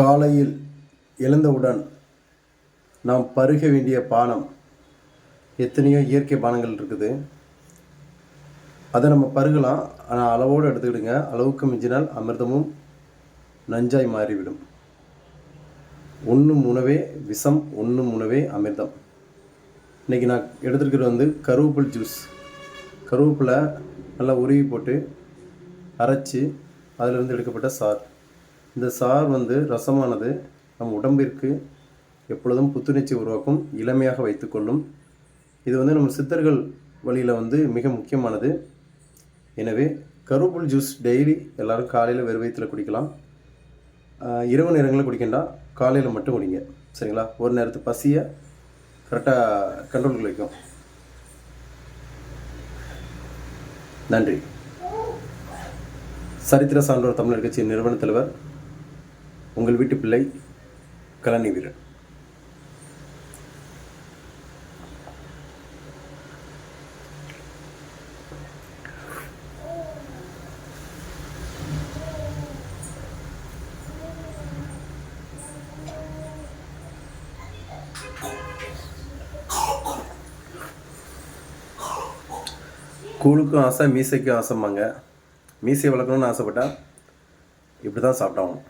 காலையில் எழுந்தவுடன் நாம் பருக வேண்டிய பானம் எத்தனையோ இயற்கை பானங்கள் இருக்குது. அதை நம்ம பருகலாம். ஆனால் அளவோடு எடுத்துக்கிடுங்க. அளவுக்கு மிஞ்சினால் அமிர்தமும் நஞ்சாய் மாறிவிடும். உண்ணும் உணவே விஷம் உண்ணும் உணவே அமிர்தம். இன்றைக்கி நான் எடுத்துருக்கிறது வந்து கருவேப்பில் ஜூஸ் கருவேப்பிலை நல்லா உருவி போட்டு அரைச்சி அதிலிருந்து எடுக்கப்பட்ட சார். இந்த சார் வந்து ரசமானது நம் உடம்பிற்கு எப்பொழுதும் புத்துணர்ச்சி உருவாக்கும் இளமையாக வைத்துக்கொள்ளும் இது வந்து நம்ம சித்தர்கள் வழியில் வந்து மிக முக்கியமானது. எனவே கருவேப்பில் ஜூஸ் டெய்லி எல்லோரும் காலையில் வெறும் வயிற்றில் குடிக்கலாம். இரவு நேரங்களில் குடிக்கண்டா காலையில் மட்டும் குடிங்க. சரிங்களா? ஒரு நேரத்து பசியை கரெக்டாக கண்ட்ரோல் வைக்கும். நன்றி. சரித்திர சான்றோர் தமிழர் கட்சியின் நிறுவன தலைவர் உங்கள் வீட்டு பிள்ளை கலனி வீரன். கூழுக்கும் ஆசை மீசைக்கும் ஆசைம்பாங்க. மீசையை வளர்க்கணும்னு ஆசைப்பட்டா இப்படி தான் சாப்பிட்டாகணும்.